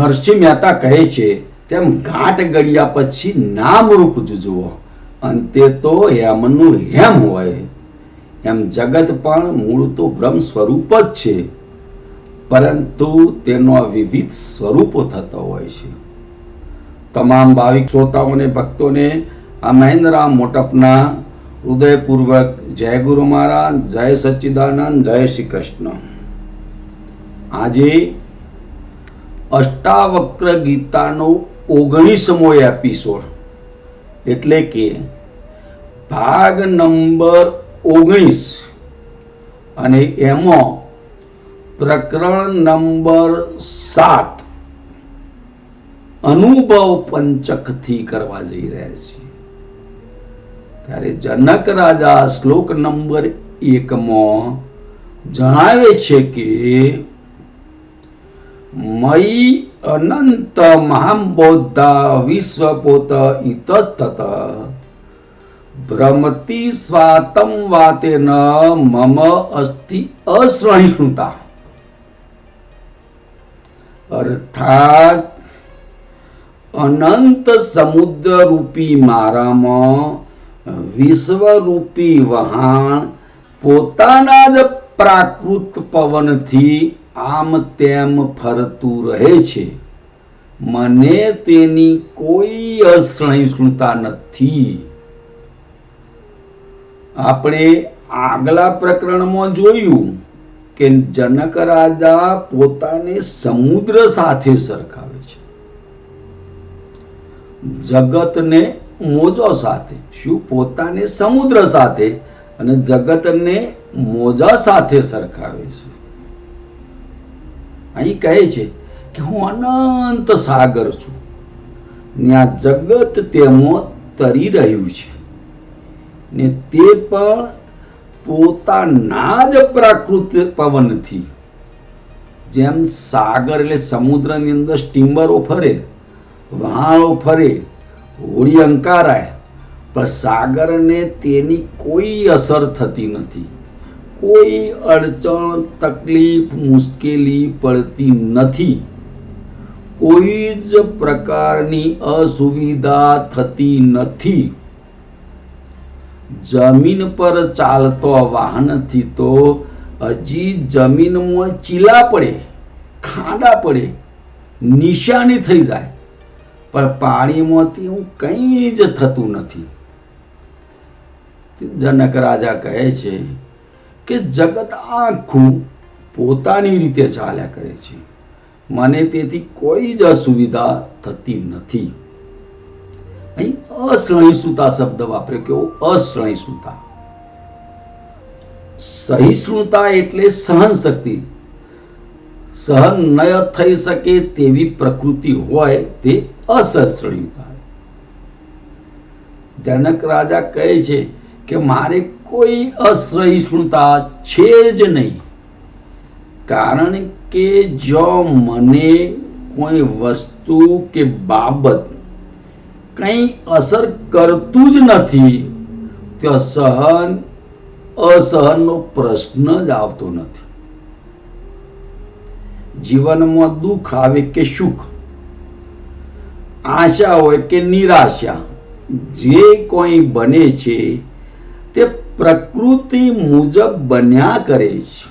નરસિંહ મહેતા કહે છે, તેમ ઘાટ ગળ્યા પછી નામરૂપ જુજવો અંતે તો હેમનું હેમ હોય. એમ જગત પણ મૂળ તો બ્રહ્મ સ્વરૂપ જ છે, પરંતુ તેનો વિવિધ સ્વરૂપો થતો હોય છે. તમામ ભાવિક શ્રોતાઓને ભક્તોને આ મહેન્દ્રરામ મોટપના હૃદયપૂર્વક જય ગુરુ મહારાજ, જય સચ્ચિદાનંદ જય શ્રી કૃષ્ણ. આજે અષ્ટાવક્ર ગીતાનો ઓગણીસમો એપિસોડ એટલે કે ભાગ નંબર ઓગણીસ. અને એમાં પ્રકરણ નંબર સાત. અનુભવ પંચકથી કરવા જઈ રહ્યા છીએ. ત્યારે જનક રાજા શ્લોક નંબર એકમાં જણાવે છે કે મયી અનંત મહાબોધા વિશ્વપોત ઇતસ્તત ભ્રમતિ સ્વાતમ વાતેન મમ અસ્તિ અસહિષ્ણુતા અર્થાત અનંત સમુદ્ર રૂપી મારામાં વિશ્વરૂપી વહાણ પોતાના જ પ્રાકૃત પવનથી આમ તેમ ફરતું રહે છે. મને તેની કોઈ અસહિષ્ણુતા નથી. આપણે આગલા પ્રકરણમાં જોયું કે જનક રાજા પોતાને સમુદ્ર સાથે સરખાવે છે. જગતને મોજો સાથે, શું પોતાને સમુદ્ર સાથે અને જગતને મોજા સાથે સરખાવે છે? અહીં કહે છે કે હું અનંત સાગર છું. ને આ જગત તેમાં તરી રહ્યું છે. ને તે પણ પોતાના જ પ્રાકૃત પવનથી. જેમ સાગર એટલે સમુદ્રની અંદર સ્ટીમરો ફરે વહાણો ફરે હોળી અંકારાય, પણ સાગરને તેની કોઈ અસર થતી નથી. કોઈ અડચણ, તકલીફ, મુશ્કેલી પડતી નથી. કોઈ જ પ્રકારની અસુવિધા થતી નથી. જમીન પર ચાલતો વાહનથી તો હજી જમીનમાં ચીલા પડે, ખાડા પડે, નિશાની થઈ જાય. પણ પાણીમાંથી હું કંઈ જ થતું નથી. જનક રાજા કહે છે કે જગત આખું પોતાની રીતે ચાલ્યા કરે છે. મને તેથી કોઈ જ અસુવિધા થતી નથી. અહીં અસહિષ્ણુતા શબ્દ વાપર્યો કેવો? અસહિષ્ણુતા સહિષ્ણુતા એટલે સહન શક્તિ સહન ન થઈ શકે તેવી પ્રકૃતિ હોય તે અસહિષ્ણુતા જનક રાજા કહે છે કે મારે કોઈ અસહિષ્ણુતા છે જ નહીં. કારણ કે જો મને કોઈ વસ્તુ કે બાબત કંઈ અસર કરતું જ નથી, તો સહન, અસહનનો પ્રશ્ન જ આવતો નથી. જીવનમાં દુઃખ આવે કે સુખ, આશા હોય કે નિરાશા, જે કોઈ બને છે પ્રકૃતિ મુજબ બન્યા કરે છે.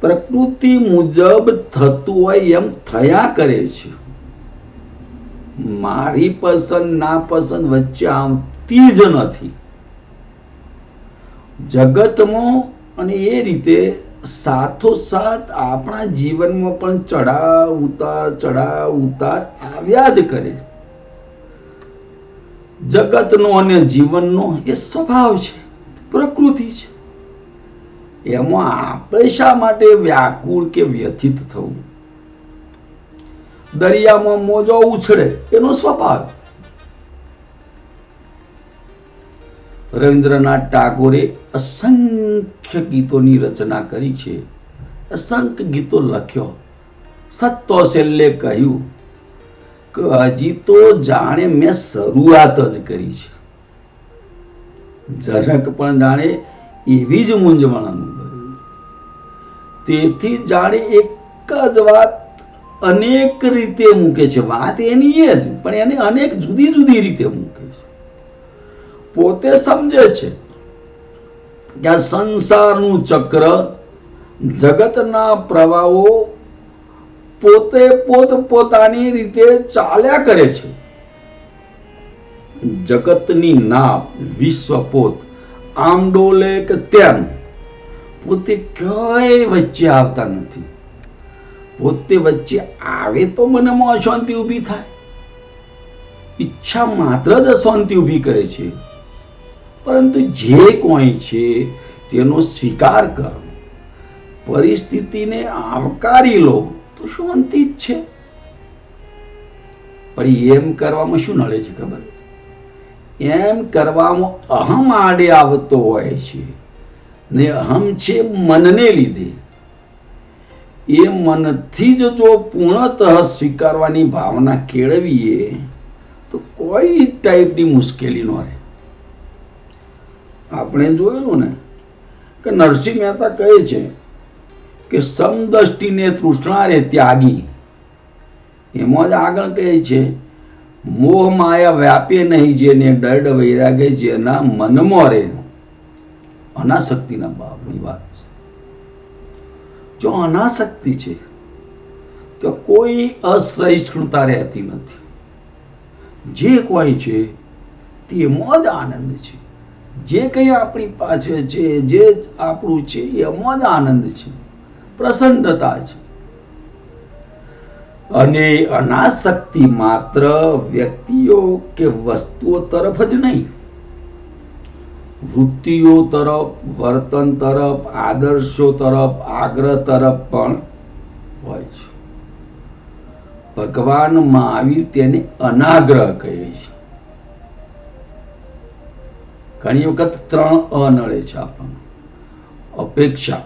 પ્રકૃતિ મુજબ થતું હોય એમ થયા કરે છે. મારી પસંદ, ના પસંદ વચ્ચે આવતી જ નથી. જગતમાં અને એ રીતે સાથોસાથ આપણા જીવનમાં પણ ચડાવ ઉતાર ચડાવ ઉતાર આવ્યા જ કરે જગતનો અને જીવનનો એ સ્વભાવ છે, પ્રકૃતિ છે. એમાં આપણે શા માટે વ્યાકુળ કે વ્યથિત થવું? દરિયામાં મોજો ઉછળે, એનો સ્વભાવ. રવિન્દ્રનાથ ટાગોરે અસંખ્ય ગીતોની રચના કરી છે. અસંખ્ય ગીતો લખ્યો. સત્તો સેલ્લે કહ્યું હજી તો જાણે મેં શરૂઆત જ કરી છે. જનક પણ જાણે એવી જ મૂંઝવણ અનુભવી. તેથી જાણે એક જ વાત અનેક રીતે મૂકે છે. વાત એની એ જ, પણ એને અનેક જુદી જુદી રીતે મૂકે છે. પોતે સમજે છે કે આ સંસારનું ચક્ર જગતના પ્રવાહો પોતે પોત પોતાની રીતે ચાલ્યા કરે છે. જગતની નાપ વિશ્વ પોત આમ ડોલે કે તેમ, પોતે ક્યાંય વચ્ચે આવતા નથી. પોતે વચ્ચે આવે તો મનમાં અશાંતિ ઊભી થાય. ઈચ્છા માત્ર જ અશાંતિ ઊભી કરે છે. પરંતુ જે કોઈ છે તેનો સ્વીકાર કરો. પરિસ્થિતિને આવકારી લો. તો શાંતિ જ છે. પણ એમ કરવામાં શું નડે છે ખબર? એમ કરવામાં અહમ આડે આવતો હોય છે ને અહમ છે મનને લીધે. એ મનથી જ જો પૂર્ણતઃ સ્વીકારવાની ભાવના કેળવીએ, તો કોઈ ટાઈપની મુશ્કેલી ન રહે. આપણે જોયું ને કે નરસિંહ મહેતા કહે છે કે સમદષ્ટિને તૃષ્ણા રે ત્યાગી. એમાં જ આગળ કહે છે મોહ માયા વ્યાપે નહીં જેને દર્ડ વૈરાગે જેના મનમાં રે. અનાસક્તિના બાપની વાત જો અનાસક્તિ છે, તો કોઈ અસહિષ્ણુતા રહેતી નથી. જે કોઈ છે તેમાં જ આનંદ છે. જે કંઈ આપણી પાસે છે, જે આપણું છે એમાં જ આનંદ છે. પ્રસન્નતા છે. અને અનાશક્તિ માત્ર વ્યક્તિઓ કે વસ્તુઓ તરફ જ નહીં. વૃત્તિઓ તરફ, વર્તન તરફ, આદર્શો તરફ, આગ્રહ તરફ પણ હોય છે. ભગવાન મહાવીર તેને અનાગ્રહ કહે છે. ઘણી વખત ત્રણ અનળે છે આપણને. અપેક્ષા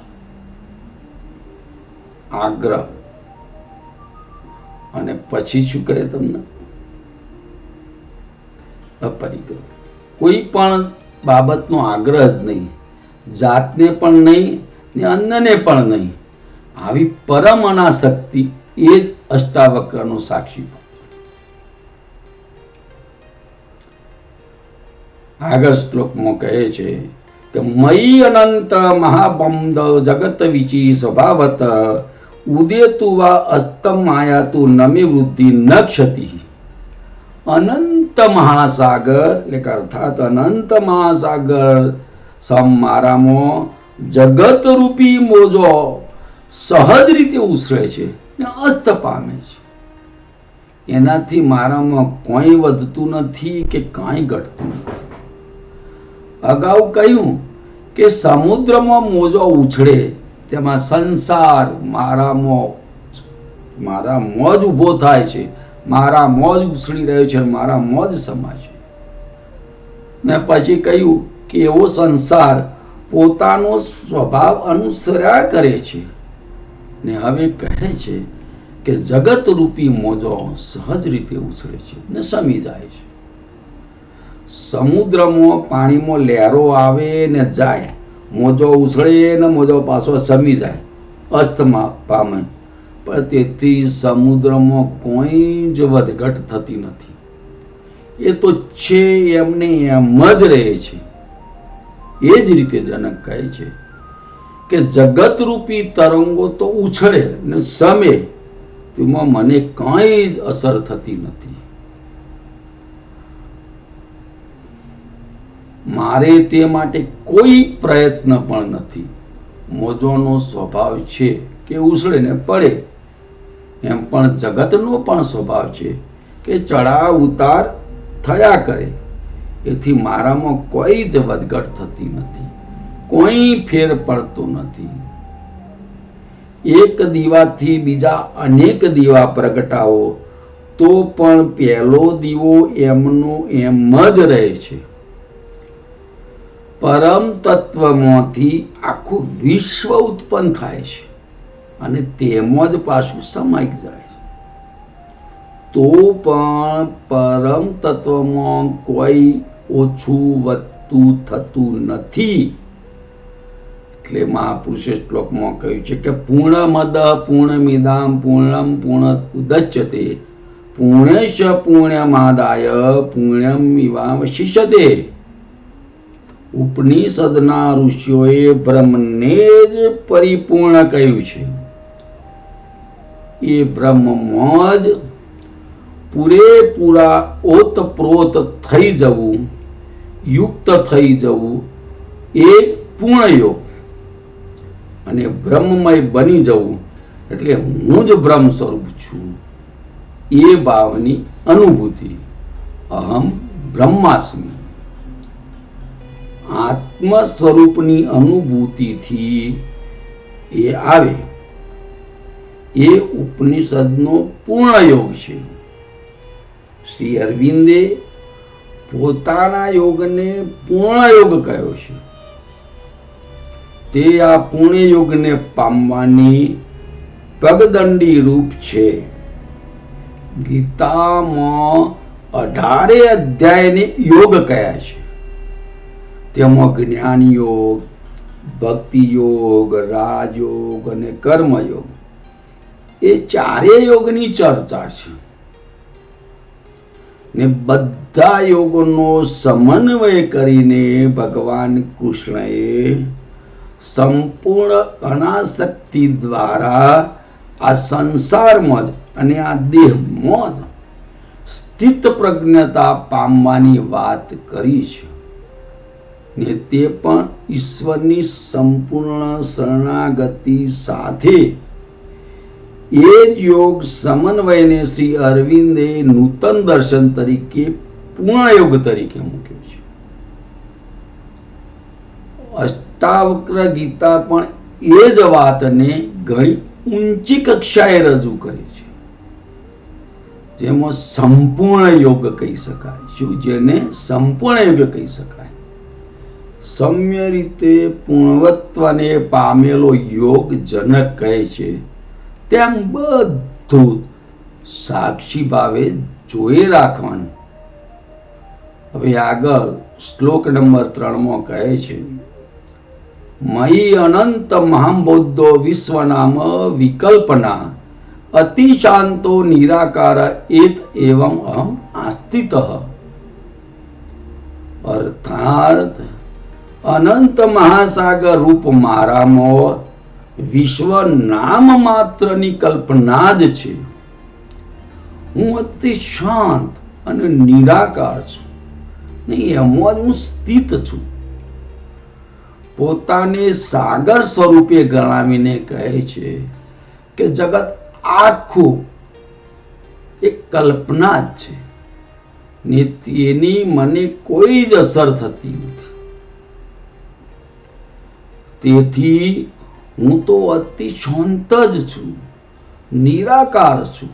આગ્રહ. અને પછી શું કરે તમને? અપરિગ્રહ. કોઈ પણ બાબતનો આગ્રહ જ નહીં. જાતને પણ નહીં ને અન્નને પણ નહીં. આવી પરમ અનાશક્તિ એ જ અષ્ટાવક્રનો સાક્ષી આગળ શ્લોકમાં કહે છે કે મયી અનંત મહાબંધ જગત વિચી સ્વભાવત ઉદેતુ વા અસ્તમાયાતુ નમી વૃદ્ધિ ન ક્ષતિ અનંત મહાસાગર એટલે અર્થાત અનંત મહાસાગર મારામાં જગત રૂપી મોજો સહજ રીતે ઉછરે છે ને અસ્ત પામે છે એનાથી મારામાં કોઈ વધતું નથી કે કાંઈ ઘટતું નથી અગાઉ કહ્યું કે સમુદ્રમાં મોજો ઉછળે તેમાં સંસાર મારામાં મારા મોજ ઊભો થાય છે. મારા મોજ ઉછળી રહ્યો છે મારા મોજ સમાય છે. ને પછી કહ્યું કે એવો સંસાર પોતાનો સ્વભાવ અનુસર્યા કરે છે. ને હવે કહે છે કે જગત રૂપી મોજો સહજ રીતે ઉછળે છે ને સમી જાય છે. સમુદ્રમાં પાણીમાં લહેરો આવે ને જાય. મોજો ઉછળે ને મોજો પાછો સમી જાય. અસ્તમાં પામે. પણ તેથી સમુદ્રમાં કોઈ જ વધઘટ થતી નથી. એ તો છે એમને એમ જ રહે છે. એ જ રીતે જનક કહે છે કે જગત રૂપી તરંગો તો ઉછળે ને સમે. તેમાં મને કાંઈ જ અસર થતી નથી. મારે તે માટે કોઈ પ્રયત્ન પણ નથી. મોજોનો સ્વભાવ છે કે ઉછળે ને પડે. એમ પણ જગતનો પણ સ્વભાવ છે કે ચડાવ ઉતાર થયા કરે. એથી મારામાં કોઈ જ વધઘટ થતી નથી. કોઈ ફેર પડતો નથી. એક દીવાથી બીજા અનેક દીવા પ્રગટાવો, તો પણ પહેલો દીવો એમનો એમ જ રહે છે. પરમ તત્વમાંથી આખું વિશ્વ ઉત્પન્ન થાય છે અને તેમાં જ પાછું સમાઈ જાય છે. તો પણ પરમ તત્વમાં કોઈ ઓછું વધતું થતું નથી. એટલે મહાપુરુષે શ્લોકમાં કહ્યું છે કે પૂર્ણ મદ પૂર્ણ મિદામ પૂર્ણમ પૂર્ણ ઉદચ્યતે. પૂર્ણેશ પૂર્ણમાદાય પૂર્ણમ ઇવાવશિષ્યતે ઉપનિષદના ઋષિઓએ બ્રહ્મને જ પરિપૂર્ણ કહ્યું છે. એ બ્રહ્મમાં જ પૂરેપૂરા ઓતપ્રોત થઈ જવું, યુક્ત થઈ જવું એ જ પૂર્ણ યોગ. અને બ્રહ્મમય બની જવું એટલે હું જ બ્રહ્મ સ્વરૂપ છું. એ ભાવની અનુભૂતિ. અહમ બ્રહ્માસ્મિ. આત્મ સ્વરૂપની અનુભૂતિથી એ આવે. એ ઉપનિષદનો પૂર્ણ યોગ છે. શ્રી અરવિંદે પોતાના યોગને પૂર્ણ યોગ કહ્યો છે. તે આ પૂર્ણ યોગને પામવાની પગદંડી રૂપ છે. ગીતામાં અઢારે અધ્યાયને યોગ કયા છે. તેમાં જ્ઞાન યોગ ભક્તિ યોગ રાજયોગ અને કર્મયોગ. એ ચારે યોગની ચર્ચા છે. ને બધા યોગોનો સમન્વય કરીને ભગવાન કૃષ્ણએ સંપૂર્ણ અનાશક્તિ દ્વારા આ સંસારમાં જ અને આ દેહમાં જ સ્થિત પ્રજ્ઞતા પામવાની વાત કરી છે. ને તે પણ ઈશ્વરની સંપૂર્ણ શરણાગતિ સાથે. એ જ યોગ સમન્વયને શ્રી અરવિંદે નૂતન દર્શન તરીકે પૂર્ણ યોગ તરીકે મૂક્યો છે. અષ્ટાવક્ર ગીતા પણ એ જ વાતને ઘણી ઊંચી કક્ષાએ રજૂ કરી છે. જેમાં સંપૂર્ણ યોગ કહી શકાય. શું? જેને સંપૂર્ણ યોગ કહી શકાય. સમ્ય રીતે પૂર્ણવત્વને પામેલો યોગ જનક કહે છે. તેમ બધું સાક્ષી ભાવે જોઈ રાખવાનું. હવે આગળ શ્લોક નંબર ત્રણમાં કહે છે. મયી અનંત મહાબૌદ્ધો વિશ્વનામ વિકલ્પના અતિ શાંતો નિરાકાર એત એવમ અહમ આસ્થિત. અર્થાત અનંત મહાસાગર રૂપ મારામાં વિશ્વ નામ માત્રની કલ્પના જ છે. હું અતિ શાંત અને નિરાકાર છું. એમાં જ હું સ્થિત છું. પોતાને સાગર સ્વરૂપે ગણાવીને કહે છે કે જગત આખું એક કલ્પના જ છે. ને તેની મને કોઈ જ અસર થતી નથી. તેથી હું તો અતિ શાંત જ છું, નિરાકાર છું.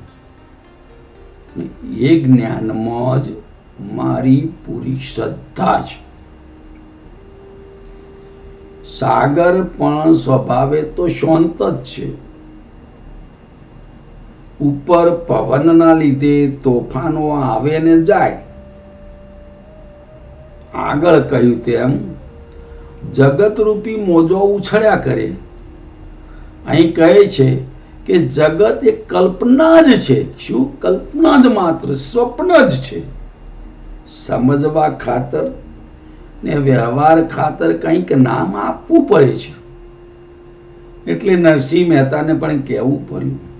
એ જ્ઞાનમાં જ મારી પૂરી શ્રદ્ધા છે. સાગર પણ સ્વભાવે તો શાંત જ છે. ઉપર પવનના લીધે તોફાનો આવે ને જાય. આગળ કહ્યું તેમ જગતરૂપી મોજો ઉછળ્યા કરે. અહીં કહે છે કે જગત એ કલ્પના જ છે. શું? કલ્પના જ માત્ર, સ્વપ્ન જ છે. સમજવા ખાતર ને વ્યવહાર ખાતર કંઈક નામ આપવું પડે છે. એટલે નરસિંહ મહેતાને પણ કહેવું પડ્યું.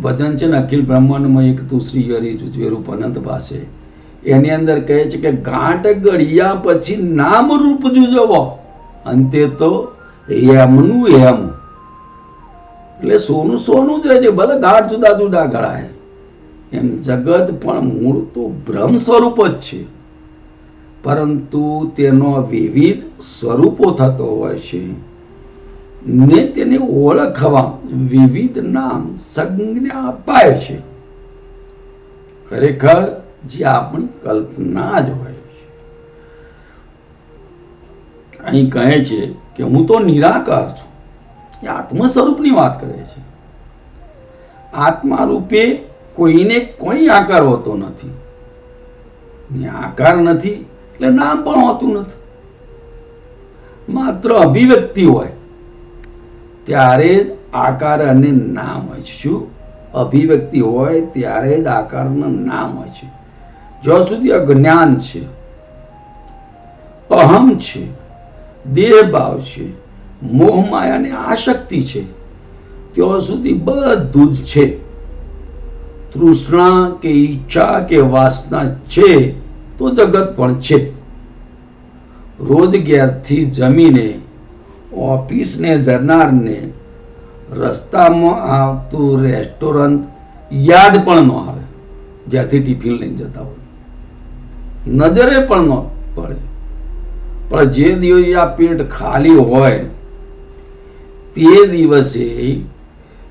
ભજન છે ને, અખિલ બ્રહ્માંડમાં એક તું શ્રી હરિ જુજવેરું અનંત પાસે. એની અંદર કહે છે કે ગાંઠ ગળ્યા પછી નામ રૂપ જુજવો. અંતે તો એમનું એમ એટલે સોનું સોનું જ રહે છે. ભલે ગાઢ જુદા જુદા ગળાય એમ જગત પણ મૂળ તો બ્રહ્મ સ્વરૂપ જ છે. પરંતુ તેનો વિવિધ સ્વરૂપો થતો હોય છે. ને તેને ઓળખવા વિવિધ નામ સંજ્ઞા અપાય છે. ખરેખર જે આપણી કલ્પના જ હોય છે. અહીં કહે છે કે હું તો નિરાકાર છું. એ આત્મ સ્વરૂપની વાત કરે છે. આત્મા રૂપે કોઈને કોઈ આકાર હોતો નથી. આકાર નથી એટલે નામ પણ હોતું નથી. માત્ર અભિવ્યક્તિ હોય. ત્યારે જ આકાર અને નામ હોય છે. શું? અભિવ્યક્તિ હોય ત્યારે જ આકારનું નામ હોય છે. જ્યાં સુધી અજ્ઞાન છે, અહમ છે દેહ ભાવ છે મોહ માયાની આશક્તિ છે, ત્યાં સુધી બધું જ છે. તૃષ્ણા કે ઈચ્છા કે વાસના છે, તો જગત પણ છે. રોજગારથી જમીને, ઓફિસને જનારને, રસ્તામાં આવતું રેસ્ટોરન્ટ યાદ પણ ન આવે. જ્યાંથી ટિફિન લઈને જતા હોય. નજરે પણ ન પડે. પણ જે દિવસે આ પેટ ખાલી હોય, તે દિવસે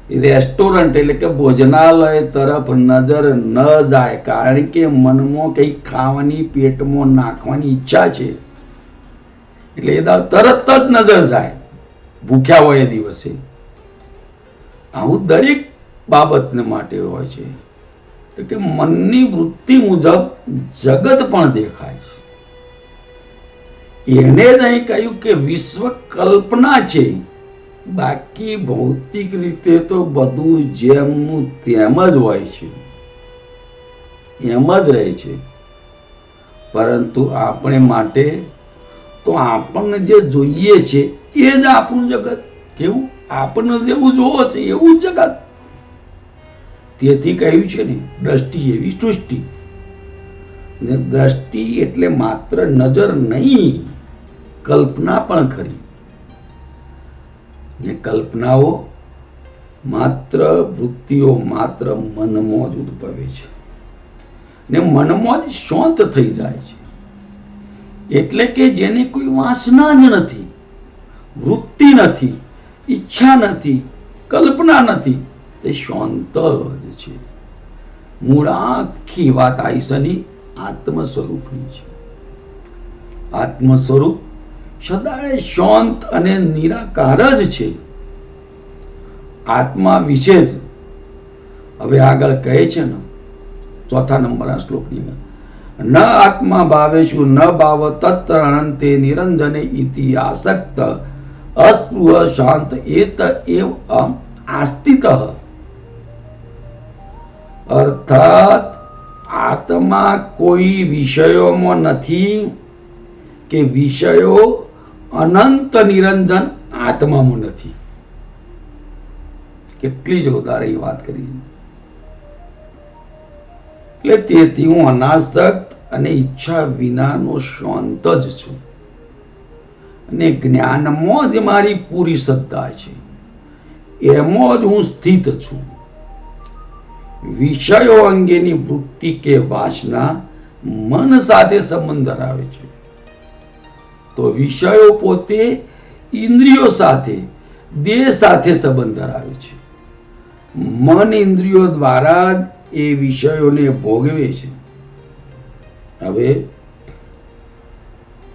રેસ્ટોરન્ટ એટલે કે ભોજનાલય તરફ નજર ન જાય. કારણ કે મનમાં કંઈક ખાવાની, પેટમાં નાખવાની ઈચ્છા છે. એટલે એ તરત જ નજર જાય. ભૂખ્યા હોય એ દિવસે. આવું દરેક બાબતને માટે હોય છે. કે મનની વૃત્તિ મુજબ જગત પણ દેખાય એને જ અહીં કહ્યું કે વિશ્વ કલ્પના છે. બાકી ભૌતિક રીતે તો બધું જેમનું તેમ જ હોય છે. એમ જ રહે છે. પરંતુ આપણે માટે તો આપણને જે જોઈએ છે એ જ આપણું જગત. કેવું? આપણને જેવું જોવો છે એવું જગત. તેથી કહ્યું છે ને, દ્રષ્ટિ એવી સૃષ્ટિ. દ્રષ્ટિ એટલે માત્ર નજર નહીં, કલ્પના પણ ખરી. ને કલ્પનાઓ માત્ર વૃત્તિઓ માત્ર મનમાં જ ઉદ્ભવે છે. ને મનમાં જ શાંત થઈ જાય છે. એટલે કે જેને કોઈ વાસના જ નથી, વૃત્તિ નથી, ઈચ્છા નથી, કલ્પના નથી તે શાંત જ છે. મૂળ આખી વાત આઈસની આત્મ સ્વરૂપની છે. આત્મ સ્વરૂપ સદાય શાંત અને નિરાકાર જ છે. આત્મા વિશે જ. હવે આગળ કહે છે ને, ચોથા નંબરના શ્લોકની ન આત્મા ભાવેશુ ન ભાવ તત્ર અનંતે નિરંજને ઇતિ આસક્ત, અસ્પૃહ શાંત, એત એવ આસ્તિત. અર્થાત આત્મા કોઈ વિષયોમાં નથી કે વિષયો અનંત નિરંજન આત્મામાં નથી. કેટલી જોરદાર એ વાત કરી. એટલે તેથી હું અનાસક્ત અને ઈચ્છા વિનાનો શાંત જ છું. અને જ્ઞાનમાં જ મારી પૂરી શ્રદ્ધા છે. એમાં જ હું સ્થિત છું. વિષયો અંગેની વૃત્તિ કે વાસના મન સાથે સંબંધ ધરાવે છે. તો વિષયો પોતે ઇન્દ્રિયો સાથે, દેહ સાથે સંબંધ ધરાવે છે. મન ઇન્દ્રિયો દ્વારા જ એ વિષયોને ભોગવે છે. હવે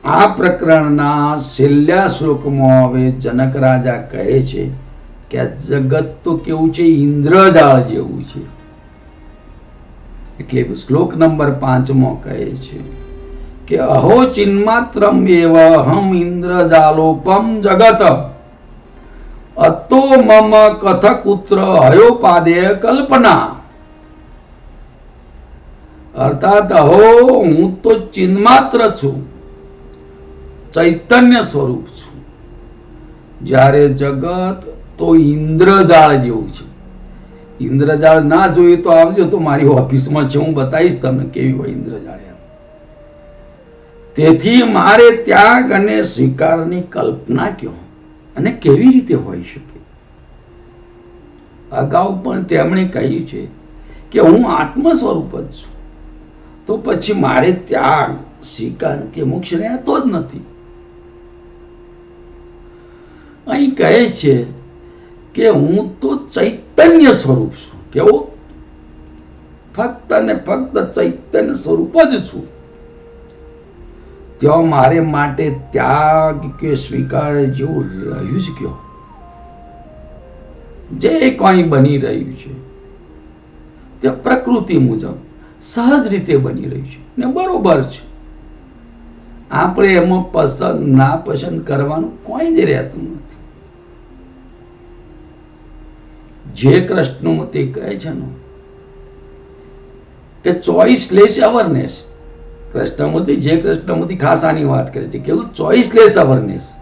આ પ્રકરણના છેલ્લા શ્લોકમાં હવે જનક રાજા કહે છે કે આ જગત તો કેવું છે ઇન્દ્રજાળ જેવું છે. એટલે શ્લોક નંબર પાંચમાં કહે છે કે અહો ચિન્માત્રમ એવ હમ ઇન્દ્રજાલોપમ જગત. અતો મમ કથકુત્ર હયોપાદેય કલ્પના. અર્થાત અહો, હું તો ચિન્માત્ર છું, ચૈતન્ય સ્વરૂપ છું. જ્યારે જગત તો ઇન્દ્રજાળ જેવું છે. ઇન્દ્રજાળ ના જોઈએ તો આવજો, તો મારી ઓફિસમાં છે હું બતાવીશ તમને કેવી હોય ઇન્દ્રજાળ તેથી મારે ત્યાગ અને સ્વીકારની કલ્પના કયો? અને કેવી રીતે હોઈ શકે? અગાઉ પણ તેમણે કહ્યું છે કે હું આત્મ સ્વરૂપ જ છું. તો પછી મારે ત્યાગ, સ્વીકાર કે મોક્ષ રહેતો જ નથી. અહીં કહે છે કે હું તો ચૈતન્ય સ્વરૂપ છું. કેવો? ફક્ત અને ફક્ત ચૈતન્ય સ્વરૂપ જ છું. ત્યાં મારે માટે ત્યાગ કે સ્વીકાર જેવું રહ્યું જ કયો? જે કંઈ બની રહ્યું છે. તે પ્રકૃતિ મુજબ સહજ રીતે બની રહ્યું છે ને બરોબર છે. આપણે એમાં પસંદ ના પસંદ કરવાનું કોઈ જ રહેતું નથી. જે કૃષ્ણમૂર્તિ કહે છે ને કે ચોઈસ લેસ અવરનેસ. કૃષ્ણમૂર્તિ, જે કૃષ્ણમૂર્તિ ખાસ આની વાત કરે છે, કેવું? Choice less awareness.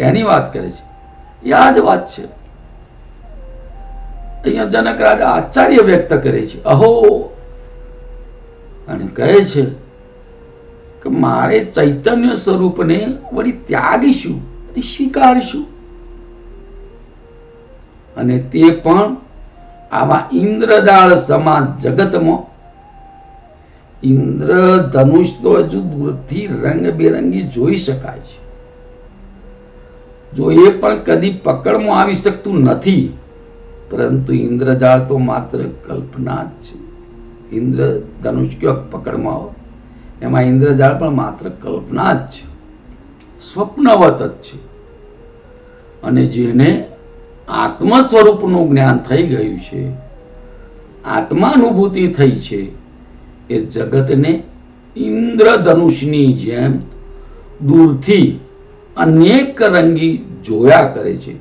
એની વાત કરે છે. એ આ જ વાત છે. અહીંયા જનક રાજા આચાર્ય વ્યક્ત કરે છે. અહો! અને કહે છે કે મારે ચૈતન્ય સ્વરૂપને વળી ત્યાગીશું અને સ્વીકારશું. અને તે પણ આવા ઇન્દ્રજાળ સમાન જગતમાં. ઇન્દ્ર ધનુષ તો હજુ દૂરથી રંગબેરંગી જોઈ શકાય છે. જો એ પણ કદી પકડમાં આવી શકતું નથી, પરંતુ ઇન્દ્રજાળ તો માત્ર કલ્પના જ છે. ઇન્દ્ર ધનુષ કયો પકડમાં આવે? એમાં ઇન્દ્રજાળ પણ માત્ર કલ્પના જ છે. સ્વપ્નવત જ છે. અને જેને આત્મ સ્વરૂપનું જ્ઞાન થઈ ગયું છે. આત્માનુભૂતિ થઈ છે એ જગતને ઇન્દ્રધનુષની જેમ દૂરથી અનેક રંગી જોયા કરે છે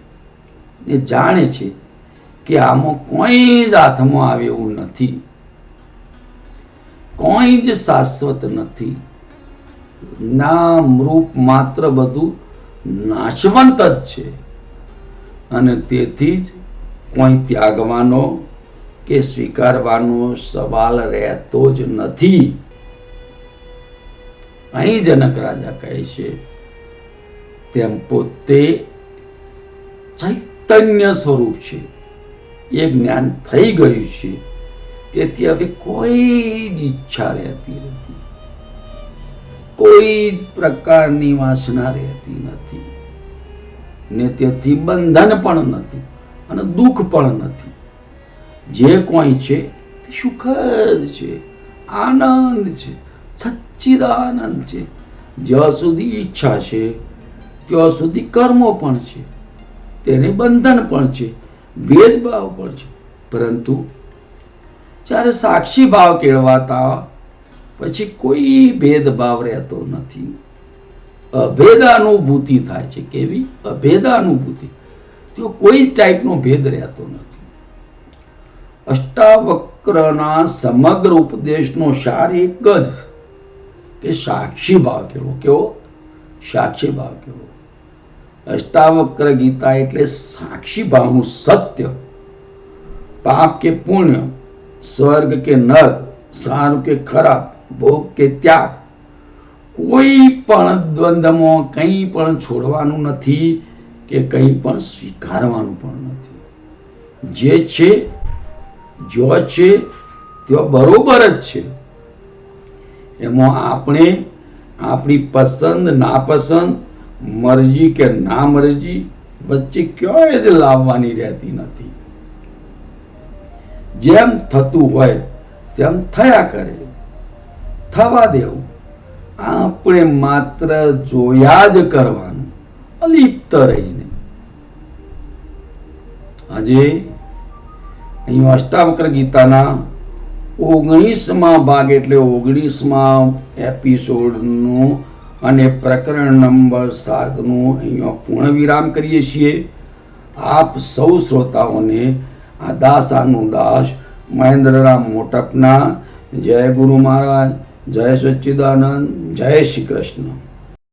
એ જાણે છે કે આમાં કોઈ જ હાથમાં આવે એવું નથી. કોઈ જ શાશ્વત નથી. નામ રૂપ માત્ર બધું નાશવંત જ છે. અને તેથી જ કોઈ ત્યાગવાનો કે સ્વીકારવાનો સવાલ રહેતો જ નથી. અહીં જનક રાજા કહે છે, તેમ પોતે ચૈતન્ય સ્વરૂપ છે. એ જ્ઞાન થઈ ગયું છે. તેથી હવે કોઈ ઈચ્છા રહેતી નથી. કોઈ પ્રકારની વાસના રહેતી નથી. ને તેથી બંધન પણ નથી અને દુઃખ પણ નથી. જે કોઈ છે તે સુખ છે, આનંદ છે, સચ્ચિદાનંદ છે. જ્યાં સુધી ઈચ્છા છે, ત્યાં સુધી કર્મો પણ છે. તેને બંધન પણ છે, ભેદભાવ પણ છે. પરંતુ જ્યારે સાક્ષી ભાવ કેળવાતા, પછી કોઈ ભેદભાવ રહેતો નથી. અભેદાનુભૂતિ થાય છે. કેવી? અભેદાનુભૂતિ. તો કોઈ ટાઈપનો ભેદ રહેતો નથી. અષ્ટાવક્રના સમગ્ર ઉપદેશનો સાર એક જ કે સાક્ષી ભાવ કેવો? કેવો? સાક્ષી ભાવ કેવો? અષ્ટાવક્ર ગીતા એટલે સાક્ષી ભાવનું સત્ય. પાપ કે પુણ્ય, સ્વર્ગ કે નર્ક સારું કે ખરાબ, ભોગ કે ત્યાગ. કોઈ પણ દ્વંદ્વમાં કંઈ પણ છોડવાનું નથી કે કંઈ પણ સ્વીકારવાનું પણ નથી. જે છે, જો છે ત્યાં બરોબર જ છે. એમાં આપણે આપણી પસંદ, નાપસંદ, મરજી કે ના મરજી વચ્ચે ક્યાંય જ લાવવાની રહેતી નથી. જેમ થતું હોય, તેમ થયા કરે. થવા દેવું. આપણે માત્ર જોયા જ કરવાનું, અલિપ્ત રહીને. આજે અહીં અષ્ટાવક્ર ગીતાના ઓગણીસમાં ભાગ એટલે ઓગણીસમાં એપિસોડનું અને પ્રકરણ નંબર સાતનું અહીંયા પૂર્ણ વિરામ કરીએ છીએ. આપ સૌ શ્રોતાઓને આ દાસાનું દાસ મહેન્દ્રરામ મોટપના, જય ગુરુ મહારાજ. જય સચ્ચિદાનંદ જય શ્રી કૃષ્ણ.